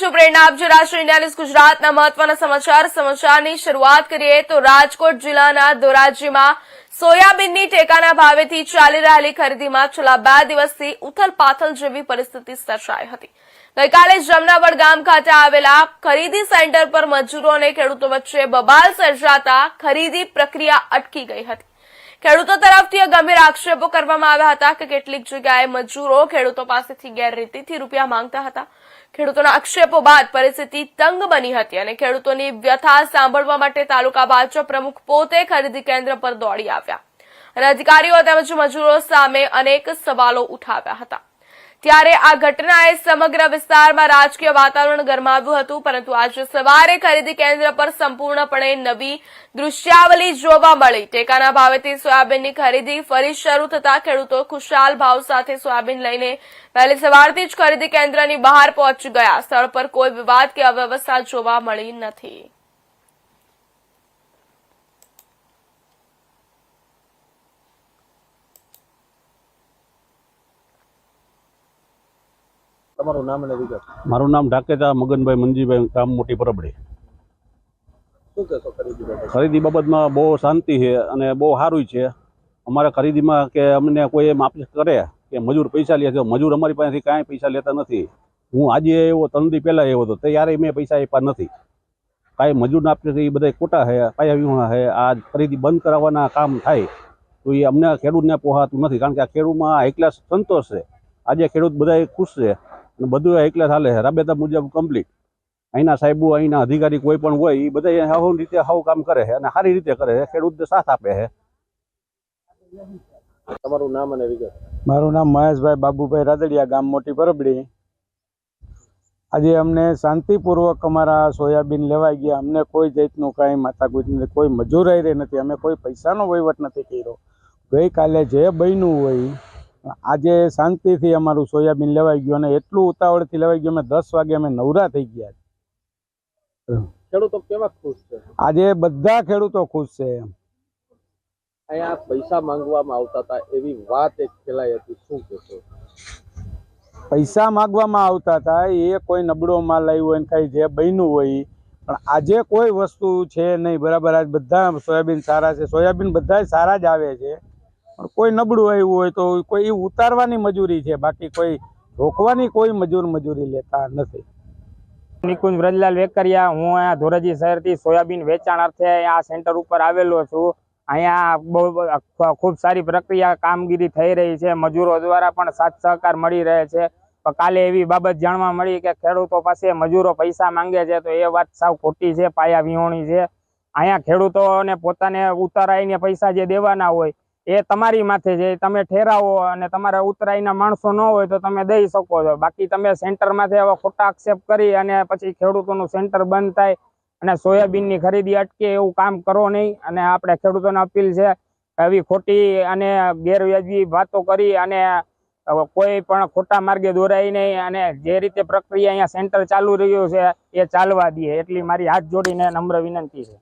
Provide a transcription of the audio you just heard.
છું પ્રેરણા આપજો રાષ્ટ્રીય ઇન્ડિયા ન્યૂઝ ગુજરાતના મહત્વના સમાચાર, સમાચારની શરૂઆત કરીએ તો રાજકોટ જિલ્લાના ધોરાજીમાં સોયાબીનની ટેકાના ભાવેથી ચાલી રહેલી ખરીદીમાં છેલ્લા બે દિવસથી ઉથલપાથલ જેવી પરિસ્થિતિ સર્જાઈ હતી. ગઈકાલે જમનાવડ ગામ ખાતે આવેલા ખરીદી સેન્ટર પર મજૂરો અને ખેડૂતો વચ્ચે બબાલ સર્જાતા ખરીદી પ્રક્રિયા અટકી ગઈ હતી. ખેડૂતો તરફથી ગંભીર આક્ષેપો કરવામાં આવ્યા હતા કે કેટલીક જગ્યાએ મજૂરો ખેડૂતો પાસેથી ગેરરીતિથી રૂપિયા માંગતા હતા. ખેડૂતોના આક્ષેપો બાદ પરિસ્થિતિ તંગ બની હતી અને ખેડૂતોની વ્યથા સાંભળવા માટે તાલુકા ભાજપ પ્રમુખ પોતે ખરીદી કેન્દ્ર પર દોડી આવ્યા. અને અધિકારીઓ તેમજ મજૂરો સામે અનેક સવાલો ઉઠાવ્યા હતા. ત્યારે આ ઘટનાએ સમગ્ર વિસ્તારમાં રાજકીય વાતાવરણ ગરમાવ્યું હતું, પરંતુ આજે સવારે ખરીદી કેન્દ્ર પર સંપૂર્ણપણે નવી દૃશ્યાવલી જોવા મળી. ટેકાના ભાવેથી સોયાબીનની ખરીદી ફરી શરૂ થતા ખેડૂતો ખુશાલ ભાવ સાથે સોયાબીન લઈને વહેલી સવારથી જ ખરીદી કેન્દ્રની બહાર પહોંચી ગયા. સ્થળ પર કોઈ વિવાદ કે અવ્યવસ્થા જોવા મળી નથી. તમારું નામ અને વિગત. મારું નામ ઢાકેતા મગનભાઈ મંજીભાઈ કામ મોટી પરબડી. શું કહેશો ખરીદી બાબત ખરીદી બાબતમાં બહુ શાંતિ છે અને બહુ સારું છે. અમારે ખરીદીમાં કે અમને કોઈ એમ કરે કે મજૂર પૈસા લે છે મજૂર અમારી પાસેથી કાંઈ પૈસા લેતા નથી. હું આજે એવો ત્રણ દી પહેલાં એવો હતો ત્યારે મેં પૈસા આપ્યા નથી. કાંઈ મજૂરને આપીએ છે એ બધા ખોટા છે પાયા વિહોણા છે આ ખરીદી બંધ કરાવવાના કામ થાય તો એ અમને ખેડૂતને પોહાતું નથી. કારણ કે આ ખેડૂતમાં એકલા સંતોષ છે. આજે ખેડૂત બધા ખુશ છે. અને બધું એકલા ચાલે છે. રાબેતા મુજબ કમ્પ્લીટ અહીંના સાહેબો અહીંના અધિકારી કોઈ પણ હોય એ બધા હાવ રીતે હાવ કામ કરે છે અને સારી રીતે કરે છે. ખેડૂતને સાથ આપે છે. તમારું નામ અને વિગત. મારું નામ મહેશભાઈ બાબુભાઈ રાદડિયા ગામ મોટી પરબડી. આજે અમને શાંતિપૂર્વક અમારા સોયાબીન લેવાઈ ગયા. અમને કોઈ જાતનું કાંઈ નથી કોઈ મજૂર રહી નથી. અમે કોઈ પૈસાનો વહીવટ નથી કર્યો. ગઈકાલે જે બન્યું હોય આજે શાંતિથી અમારું સોયાબીન લેવાઈ ગયું અને એટલું ઉતાવળથી લેવાઈ ગયું અમે દસ વાગે અમે નવરા થઈ ગયા ખેડૂતો કેવા ખુશ છે? આજે બધા ખેડૂતો ખુશ છે અહીંયા પૈસા માંગવામાં આવતા હતા એવી વાત એક ફેલાઈ હતી શું કહેશો? પૈસા માંગવામાં આવતા હતા એ કોઈ નબળો માલ લાવ્યો હોય ને કાંઈ જે બન્યું હોય પણ આજે કોઈ વસ્તુ છે નહીં બરાબર? આજ બધા સોયાબીન સારા છે સોયાબીન બધા સારા જ આવે છે. કોઈ નબળું આવ્યું હોય તો કોઈ ઉતારવાની મજૂરી છે, બાકી કોઈ રોકવાની કોઈ મજૂર મજૂરી લેતા નથી. નિકુંજ વ્રજલાલ વેકરિયા, હું અહીંયા ધોરાજી શહેરથી સોયાબીન વેચાણ અર્થે આ સેન્ટર ઉપર આવેલો છું. અહીંયા બહુ ખૂબ સારી પ્રક્રિયા, કામગીરી થઈ રહી છે. મજૂરો દ્વારા પણ સાથ સહકાર મળી રહે છે. કાલે એવી બાબત જાણવા મળી કે ખેડૂતો પાસે મજૂરો પૈસા માંગે છે, તો એ વાત સાવ ખોટી છે, પાયા વિહોણી છે. અહીંયા ખેડૂતોને પોતાને ઉતારાઈને પૈસા જે દેવાના હોય એ તમારી માથે છે તમે ઠેરાવો અને તમારા ઉતરાઈના માણસો ન હોય તો તમે દઈ શકો છો. બાકી તમે સેન્ટરમાંથી આવા ખોટા આક્ષેપ કરી અને પછી ખેડૂતોનું સેન્ટર બંધ થાય અને સોયાબીનની ખરીદી અટકે એવું કામ કરો નહીં. અને આપણે ખેડૂતોને અપીલ છે આવી ખોટી અને ગેરવ્યાજબી વાતો કરી અને કોઈ પણ ખોટા માર્ગે દોરાય નહીં અને જે રીતે પ્રક્રિયા અહીંયા સેન્ટર ચાલુ રહ્યું છે, એ ચાલવા દે એટલી મારી હાથ જોડીને નમ્ર વિનંતી છે.